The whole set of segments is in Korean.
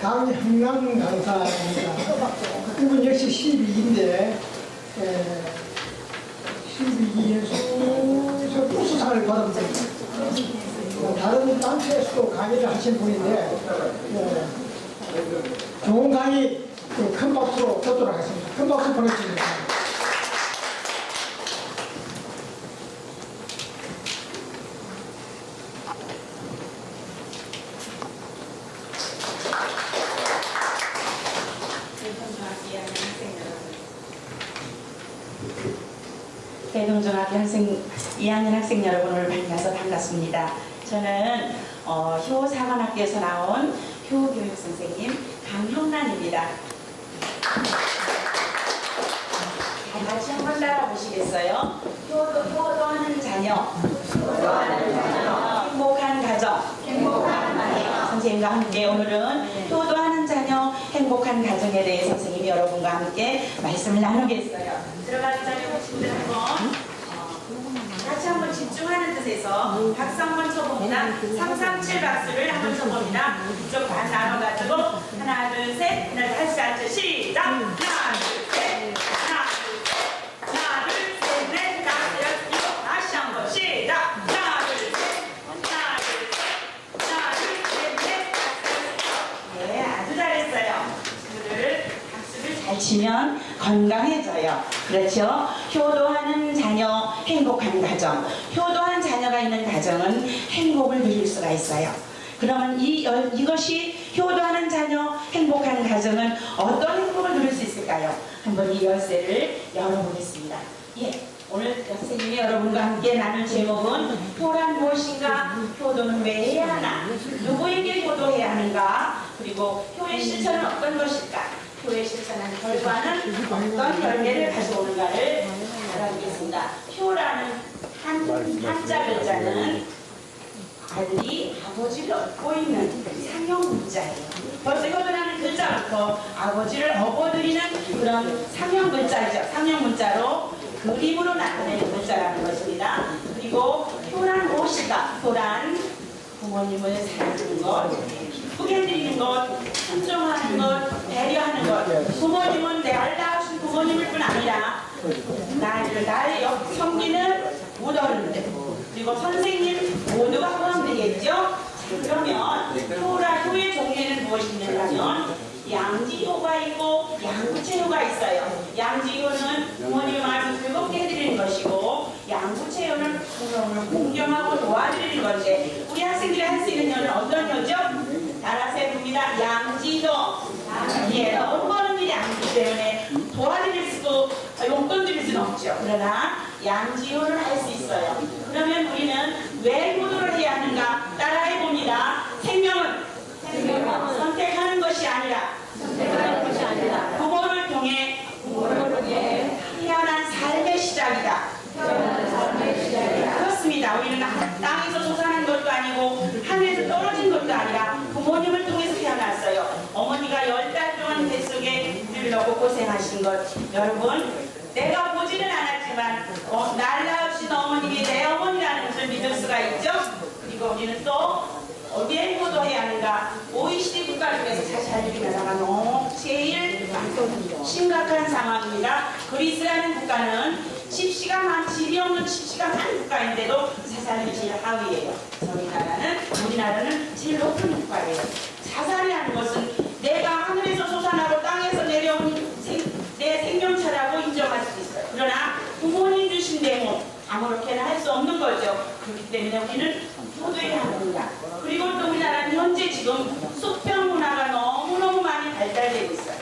강형남 강사입니다. 이분 역시 12기인데 12기에서 우수상을 받았습니다. 다른 단체에서도 강의를 하신 분인데 예, 좋은 강의 그큰 박수로 듣도록 하겠습니다. 큰 박수 보내주십니다. 대동중학교 학생 2학년 학생 여러분 오늘 만나서 반갑습니다. 저는 어, 효 사관학교에서 나온 효 교육 선생님 강형란입니다. 다 같이 한번 따라 보시겠어요? 효도 효도하는 자녀, 행복한 가정, 행복한 가정. 선생님과 함께 오늘은 효도하는 자녀, 행복한 가정에 대해 선생님이 여러분과 함께 말씀을 나누겠어요. 들어가기 전에 친구들 한번 어, 같이 한번 집중하는 뜻에서 박수 한번 쳐봅니다. 337 박수를 한번 쳐봅니다. 이쪽 반 나눠가지고 하나 둘셋 하나 다시 앉죠 시작 하나 둘셋 하나 둘셋 하나 둘셋넷 다섯 여섯 일곱 다시 한번 시작 하나 둘셋 하나 둘셋 하나 둘셋넷 다섯 여섯 네 아주 잘했어요. 친구들 박수를 잘 치면 건강해져요. 그렇죠? 효도하는 자녀, 행복한 가정. 효도한 자녀가 있는 가정은 행복을 누릴 수가 있어요. 그러면 이, 열- 이것이 효도하는 자녀, 행복한 가정은 어떤 행복을 누릴 수 있을까요? 한번 이 열쇠를 열어보겠습니다. 예. 오늘 선생님이 여러분과 함께 나눌 제목은 효란 무엇인가? 효도는 왜 해야 하나? 누구에게 효도해야 하는가? 그리고 효의 실천은 어떤 것일까? 효의 실천한 결과는 어떤 결과를 가져오는가를 알아보겠습니다. 효라는 한, 한자 글자는 아들이 아버지를 얻고 있는 상형 문자예요. 벌써 효도라는 글자부터 아버지를 업어드리는 그런 상형 글자이죠. 상형 문자로 그림으로 나타내는 글자라는 것입니다. 그리고 효란 무엇이다? 효란 부모님을 사랑하는 것, 기쁘게 해드리는 것, 순종하는 것, 배려하는 것. 부모님은 날 낳으신 부모님일 뿐 아니라 나를 나의 역 섬기는 모더른들 그리고 선생님 모두가 포함되겠죠. 자, 그러면 효라 효의 종류는 무엇이냐면 양지효가 있고 양구체효가 있어요. 양지효는 부모님의 말을 즐겁게 해드리는 것이고 양구체효는 부모님을 공경하고 도와드리는 건데 우리 학생들이 할 수 있는 효는 어떤 효죠? 따라서 봅니다. 양지효. 예, 돈 버는 일이 아니기 때문에 도와드릴 수도 용돈 드릴 수는 없죠. 그러나 양지효를 할 수 있어요. 그러면 우리는 왜 효도를 해야 하는가? 따라해 봅니다. 생명은 생명은 선택하는 것이 아니라 선택하는 것이 아니라 부모를 통해 부모를 통해 태어난 삶의 시작이다. 태어난 삶의 시작이다. 그렇습니다. 우리는 땅에서 솟아난 것도 아니고 하늘에서 떨어진 것도 아니라 부모님을 통해서 태어났어요. 어머니가 열 달 동안 넣고 고생하신 것 여러분 내가 보지는 않았지만 어, 날 낳으신 어머님이 내 어머니라는 것을 믿을 수가 있죠. 그리고 우리는 또 어디에 효도해야 하는가? OECD 국가 중에서 우리나라가 너무 제일 심각한 상황입니다. 그리스라는 국가는 집시가 많, 집이 없는 집시가 많은 국가인데도 자살이 제일 하위예요. 우리나라는 우리나라는 제일 높은 국가예요. 자살이 하는 것은 내가 하늘에서 솟아나고 땅에서 내려온 생, 내 생명체라고 인정할 수 있어요. 그러나 부모님 주신 내 몸 아무렇게나 할 수 없는 거죠. 그렇기 때문에 우리는 효도해야 합니다. 그리고 또 우리나라는 현재 지금 수평 문화가 너무너무 많이 발달되고 있어요.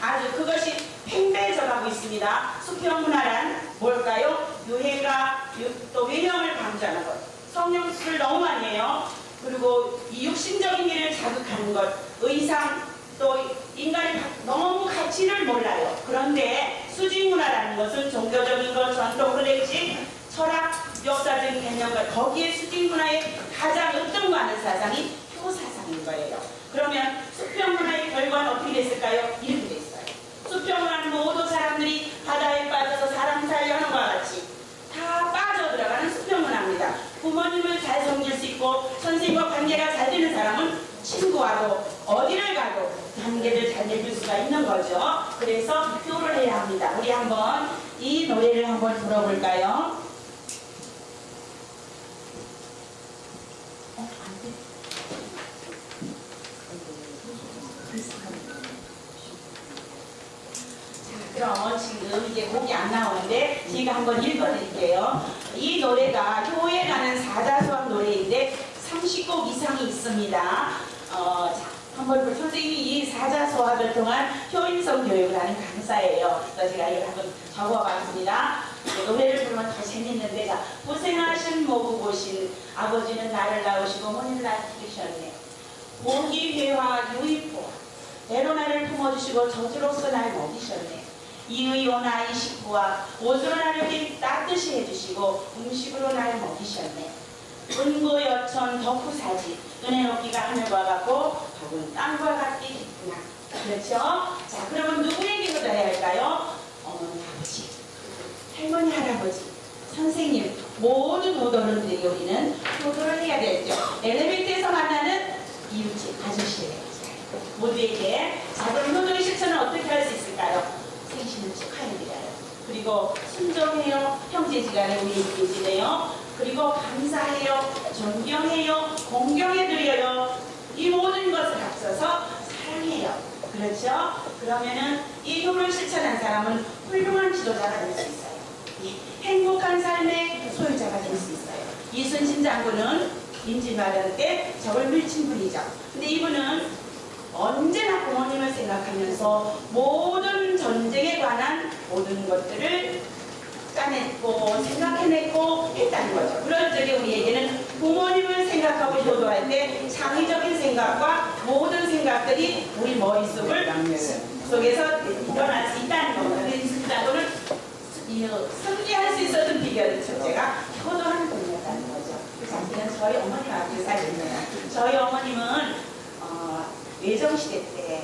아주 그것이 팽배해져가고 있습니다. 수평 문화란 뭘까요? 유해가 유- 또 외형을 강조하는 것, 성형수를 너무 많이 해요. 그리고 이 육신적인 일을 자극하는 것, 의상, 또 인간이 가- 너무 가치를 몰라요. 그런데 수직 문화라는 것은 종교적인 것, 전통 클래식, 철학, 역사적인 개념과 거기에 수직 문화의 가장 으뜸가는 사상이 효사상인 거예요. 그러면 수평 문화의 결과는 어떻게 됐을까요? 이렇게 됐어요. 수평 문화는 모든 사람들이 바다에 빠져서 사람 살려 하는 것과 같이 다 빠져 들어가는 수평 문화입니다. 부모님을 잘 섬길 수 있고 선생님과 관계가 잘 되는 사람은 친구와도 어디를 가도 읽을 수가 있는 거죠. 그래서 효를 해야 합니다. 우리 한번 이 노래를 한번 들어볼까요? 자, 그럼 지금 이제 곡이 안 나오는데 제가 한번 읽어드릴게요. 이 노래가 효에 가는 사자수학 노래인데 30곡 이상이 있습니다. 어, 자, 한번 그 선생님이 이 사자수학을 통한 효인성 교육을 하는 강사예요. 그래서 제가 이걸 한번 적어봤습니다. 네, 노래를 부르면 더 재밌는데, 자, 고생하신 모부 보신 아버지는 나를 낳으시고 나를 기르셨네. 보기 회화 유의포 애로 나를 품어주시고 저주로서 날 먹이셨네. 이의오나 이 식구와 옷으로 나를 따뜻이 해주시고 음식으로 날 먹이셨네. 은고 여천 덕후사지 은혜 높이가 하늘과 같고 덕은 땅과 같기 깊구나. 그렇죠? 자 그러면 누구에게 효도해야 할까요? 어머니 아버지 할머니 할아버지 선생님 모든 효도는들이 우리는 효도를 해야 되죠. 엘리베이터에서 만나는 이웃집 아저씨에게 모두에게 작은 효도의 실천을 어떻게 할 수 있을까요? 생신을 축하해드려요. 그리고 순종해요. 형제지간에 우리에게 지내요. 그리고 감사해요. 존경해요. 공경해드려요. 이 모든 것을 합쳐서 사랑해요. 그렇죠? 그러면은 이 효를 실천한 사람은 훌륭한 지도자가 될 수 있어요. 이 행복한 삶의 소유자가 될 수 있어요. 이순신 장군은 임진왜란 때 적을 밀친 분이죠. 근데 이분은 언제나 부모님을 생각하면서 모든 전쟁에 관한 모든 것들을 짜냈고 생각해냈고 했다는 거죠. 그럴 적에 우리에게는 부모님을 생각하고 효도할 때 창의적인 생각과 모든 생각들이 우리 머릿속을 속에서 일어날 수 있다는 겁니다. 승리할 수 있었던 비결은 첫째가 효도하는 장기는 저희 어머님 앞에 살있네요. 저희 어머님은 어, 외정시대 때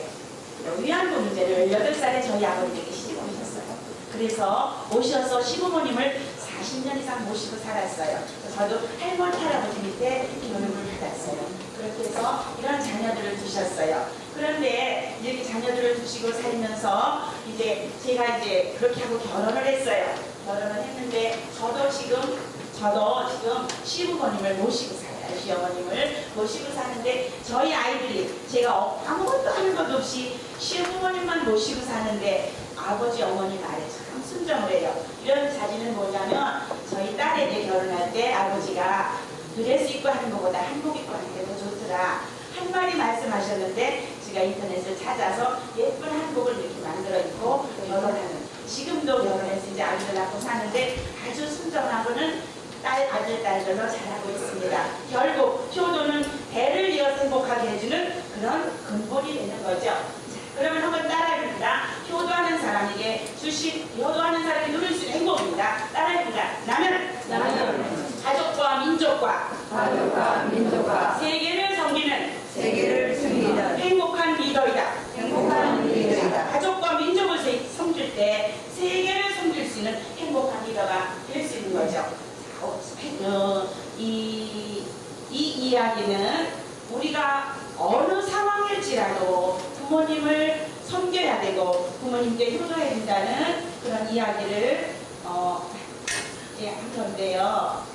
위안부 문제를 18살에 저희 아버님에게 시집 오셨어요. 그래서 오셔서 시부모님을 40년 이상 모시고 살았어요. 저도 할머니, 할아버지 밑에 교육을 받았어요. 그렇게 해서 이런 자녀들을 두셨어요. 그런데 이렇게 자녀들을 두시고 살면서 이제 제가 이제 그렇게 하고 결혼을 했어요. 결혼을 했는데 저도 지금 저도 지금 시부모님을 모시고 살아요. 시어머님을 모시고 사는데 저희 아이들이 제가 어- 아무것도 하는 것도 없이 시부모님만 모시고 사는데 아버지 어머니 말에 참 순종을 해요. 이런 사진은 뭐냐면 저희 딸에 게 결혼할 때 아버지가 드레스 입고 하는 것보다 한복 입고 하는 게 더 좋더라. 한 마디 말씀하셨는데 제가 인터넷을 찾아서 예쁜 한복을 이렇게 만들어 입고 결혼하는 지금도 결혼해서 이제 아이들 낳고 사는데 아주 순종하고는 딸, 아들, 딸들로 잘하고 있습니다. 결국 효도는 대를 이어서 행복하게 해주는 그런 근본이 되는 거죠. 자, 그러면 한번 따라해봅니다. 효도하는 사람에게 주식, 효도하는 사람이 누릴 수 있는 행복입니다. 따라해봅니다. 나는, 나는 가족과 민족과 가족과 민족과 세계를 섬기는 세계를 숨기는 행복한 리더이다. 행복한 리더이다. 가족과 민족을 세- 섬길 때 세계를 섬길 수 있는 행복한 리더가 될 수 있는 거죠. 어, 어, 이, 이 이야기는 우리가 어느 상황일지라도 부모님을 섬겨야 되고 부모님께 효도해야 된다는 그런 이야기를 어, 예, 한 건데요.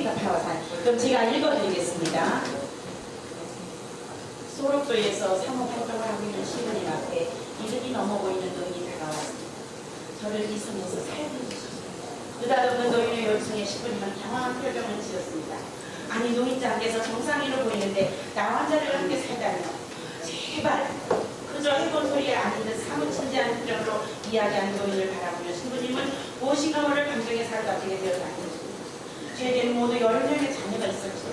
소리가 파워산. 그럼 제가 읽어드리겠습니다. 소록도에서 사목 활동을 하고 있는 시부님 앞에 이름이 넘어 보이는 노인이 다가왔습니다. 저를 이승에서 살려주셨습니다. 느닷없는 노인의 요청에 시부님은 당황한 표정을 지었습니다. 아니 노인장께서 정상인으로 보이는데 나와 자를 함께 살다니요. 제발 그저 해본 소리에 아닌 듯 사뭇 진지한 표정으로 이야기하는 노인을 바라보며 신부님은 무엇인가 모를 감정에 사로잡히게 앉으십니다. 저에게는 모두 여러 명의 자녀가 있었죠.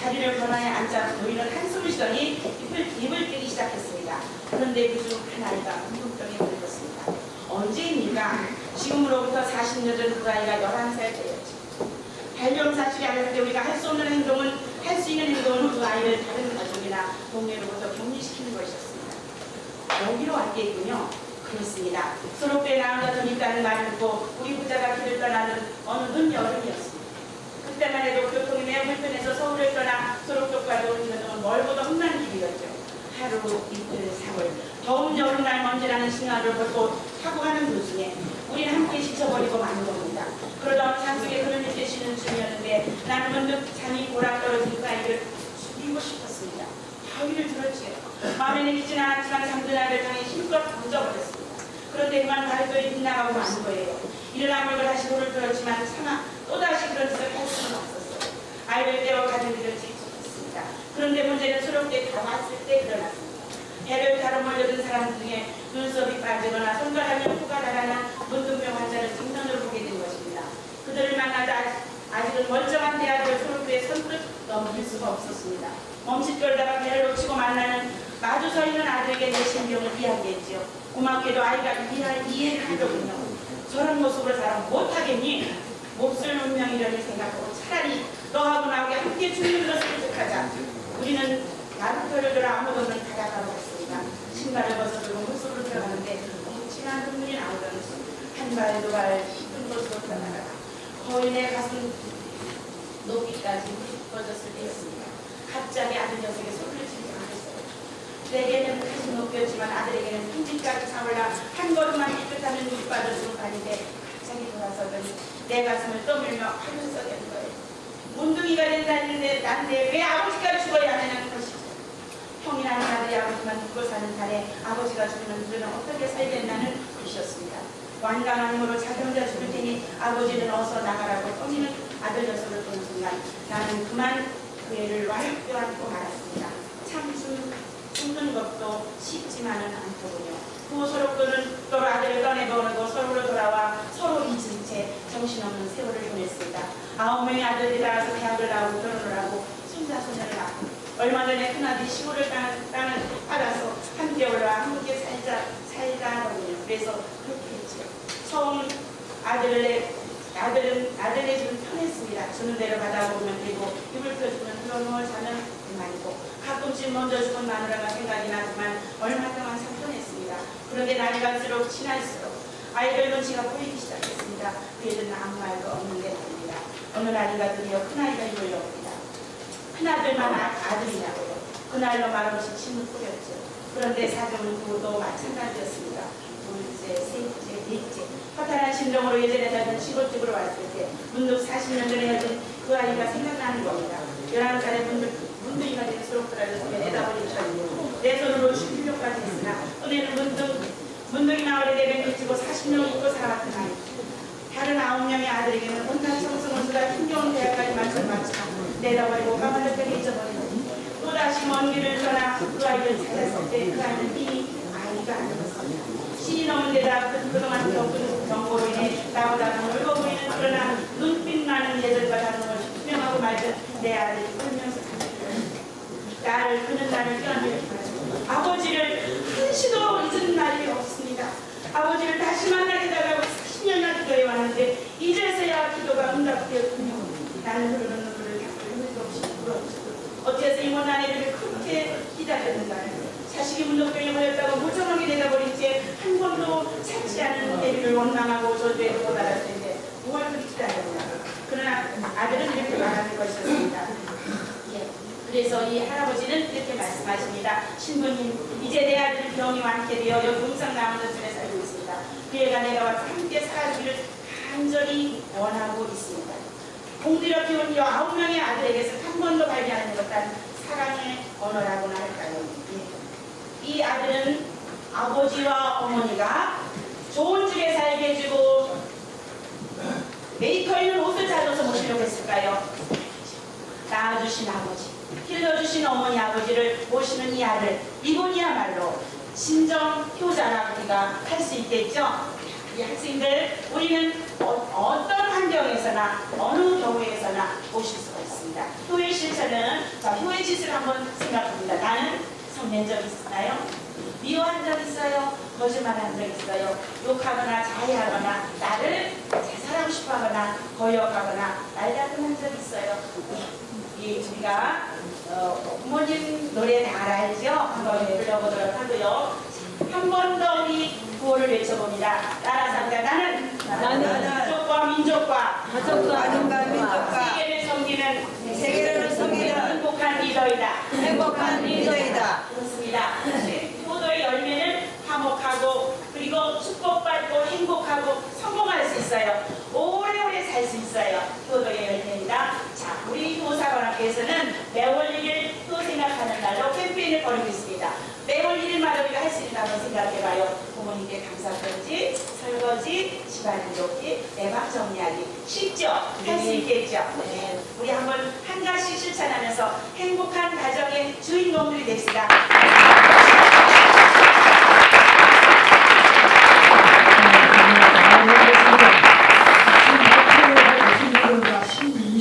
자리를 변화해 앉자 노인은 한숨을 쉬더니 입을, 입을 떼기 시작했습니다. 그런데 그중 한 아이가 궁금증에 들었습니다. 언제입니까? 지금으로부터 40년 전 그 아이가 11살 때였죠. 발령 사실이 아닌데 우리가 할 수 없는 행동은 할 수 있는 행동은 그 아이를 다른 가족이나 동료로부터 격리시키는 것이었습니다. 여기로 왔겠군요. 그렇습니다. 소록교에 나온가 좀 있다는 말을 듣고 우리 부자가 길을 떠나는 어느 눈 여름이었습니다. 그때만 해도 교통이 매우 불편해서 서울을 떠나 소록교까지 오는 것은 멀고도 험난 길이었죠. 하루, 이틀, 사흘, 더운 여름날 먼지라는 신화를 벗고 타고 가는 도중에 우리는 함께 지쳐버리고 마는 겁니다. 어느 산속에 그늘 밑에 쉬는 중이었는데 나는 문득 잠이 보라 떨어진 그 아이를 죽이고 싶었습니다. 바위를 들었지요. 마음에 내키진 않았지만 잠든 아이를 향해 힘껏 던져버렸습니다. 그런데 그만 발걸이 빗나가고 만 거예요. 일어나 물고 다시 돌을 들었지만 차마 또다시 그런 짓을 할 수는 없었어요. 가진 길을 재촉했습니다. 그런데 문제는 수록대 다 왔을 때 일어났습니다. 배를 타러 몰려든 사람 중에 눈썹이 빠지거나 손가락이 후가 달아난 문둥병 환자를 정면으로 보게 된 것입니다. 그들을 만나자 아직- 아직은 멀쩡한 대학을 소록대에 선뜻 넘길 수가 없었습니다. 멈칫거리다가 배를 놓치고 만나는 마주 서 있는 아들에게 내 신경을 이야기했지요. 고맙게도 아이가 이해, 이해를 하더군요. 저런 모습으로 살아 못하겠니? 몹쓸 운명이려니 생각하고 차라리 너하고 나하고 함께 죽는 것을 택하자. 우리는 나루터를 들어 아무도 없는 바닷가로 갔습니다. 신발을 벗어들고 물속으로 들어가는데 엄청난 눈물이 나오더니 한 발, 두 발, 깊은 곳으로 거의 내 가슴 높이까지 뻗었을 때였습니다. 갑자기 아들 녀석의 소리를 지르지 않았어요. 내게는 가슴 높였지만 아들에게는 풍지까지 차올라 한 걸음만 깨끗하면 물이 빠져 순간인데 갑자기 돌아서더니 내 가슴을 떠밀며 하면서 된 거예요. 문둥이가 된다는데 난데 왜 아버지가 죽어야 하냐는 것이죠. 형이라는 아들이 아버지만 죽고 사는 달에 아버지가 죽으면 우리는 어떻게 살겠다는 것이었습니다. 완강한 힘으로 자동차 죽을 테니 아버지는 어서 나가라고 떠미는 아들 녀석을 보는 순간 나는 그만 그 애를 와락 껴안고 말았습니다. 참 죽- 죽는 것도 쉽지만은 않더군요. 그 서로들은 서로 아들을 떠내보내고 서로로 돌아와 서로 잊은 채 정신없는 세월을 보냈습니다. 아홉 명의 아들이 나와서 대학을 나오고 결혼을 하고 손자 손녀를 낳고 얼마 전에 큰아들이 시골을 땅, 땅을 팔아서 함께 올라와 함께 살자 살자 하거든요. 그래서 그렇게 했죠. 처음 아들을 내 아들은 아들의 집은 편했습니다. 주는 대로 받아보면 되고 입을 펴주면 들어누워 자는 그만이고 가끔씩 먼저 죽은 마누라가 생각이 나지만 얼마 동안 참 편했습니다. 그런데 날이 갈수록 지날수록 아이들 눈치가 보이기 시작했습니다. 그 애들은 아무 말도 없는데 말입니다. 어느 날인가 드디어 큰아이가 엽니다. 큰아들만 아, 아들이냐고요. 그날로 말없이 침을 뿌렸죠. 그런데 사정은 그도 마찬가지였습니다. 둘째, 셋째, 넷째. 허탈한 심정으로 예전에 살던 시골집으로 왔을 때 문득 40년 전에 헤어진 그 아이가 생각나는 겁니다. 11살에 문득, 문득이가 된 소록들아를 손에 내다버리더니 내 손으로 죽이려까지 했으나 은혜는 문득, 문득이 나오게 되면 일찍고 40년 웃고 살아왔던 아이. 다른 아홉 명의 아들에게는 온갖 쏟아 힘겨운 대학까지 마치고 내다버리고 까만하게 잊어버리고 또다시 먼 길을 떠나 그 아이를 찾았을 때 그 아이는 이미 아이가 아니었습니다. 신이 넘은 데다 그- 그동안 겪은 경고로 인해 나보다 더 넓어 보이는 그러나 눈빛 나는 예전과 다른 것이 투명하고 맑은 내 아들이 울면서 나를 그는 나를 뛰어내리고 아버지를 한시도 잊은 날이 없습니다. 아버지를 다시 만나게 달라고 40년이나 기도해 왔는데 이제서야 기도가 응답되었군요. 나는 흐르는 눈물을 닦을 힘도 없이 울었죠. 어째서 이 못난 애들을 그렇게 기다렸는가요? 자식이 문덕병에 걸렸다고 무정하게 내다버린 채 한 번도 찾지 않은 애를 원망하고 저주에 도달할 텐데 무얼 그리 기다렸나 그러나 아들은 이렇게 말하는 것이었습니다. 예. 이 할아버지는 이렇게 말씀하십니다. 신부님, 이제 내 아들 병이 완쾌되어 여기 용상 나오는 집에 살고 있습니다. 그 애가 내가 와서 함께 살아주기를 간절히 원하고 있습니다. 공들여 키운 이 아홉 명의 아들에게서 한 번도 발견하지 못한 사랑의 언어라고나 할까요? 예. 이 아들은 아버지와 어머니가 좋은 집에 살게 해주고 메이커 있는 옷을 사줘서 모시려고 했을까요? 낳아주신 아버지, 길러주신 어머니 아버지를 모시는 이 아들, 이분이야말로 진정 효자라고 우리가 할 수 있겠죠? 이 학생들, 우리는 어, 떤 환경에서나 어느 경우에서나 모실 수가 있습니다. 효의 실천은, 자, 효의 짓을 한번 생각합니다. 나는 성낸 적 있나요? 미워한 적 있어요? 거짓말한 적 있어요? 욕하거나 자해하거나 나를 자살하고 싶어하거나 거역하거나 말다툼한 적 있어요? 이 우리가 어, 부모님 노래 다 알죠? 한번 불러보도록 하고요. 한 번 더 우리 구호를 외쳐봅니다. 따라서 합니다. 나는 나는 가족과 민족과 가족과 민족과 세계를 섬기는 세계를 섬기는 행복한 리더이다. 행복한 리더이다. 그렇습니다. 효도의 열매는 화목하고 그리고 축복받고 행복하고 성공할 수 있어요. 오래오래 살 수 있어요. 자, 우리 도사관학교에서는 매월 1일 또 생각하는 날로 캠페인을 벌이고 있습니다. 매월 1일마다 우리가 할수 한번 생각해봐요. 부모님께 감사 편지, 설거지, 집안일 돕기, 내방 정리하기. 쉽죠? 할 수 있겠죠? 네. 우리 한번 한 가지 실천하면서 행복한 가정의 주인공들이 됩시다.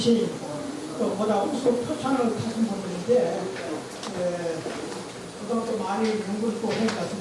신 12세 보다 우수 표창을 타신 분인데 에, 그동안 또 많이 연구를 또 같습니다.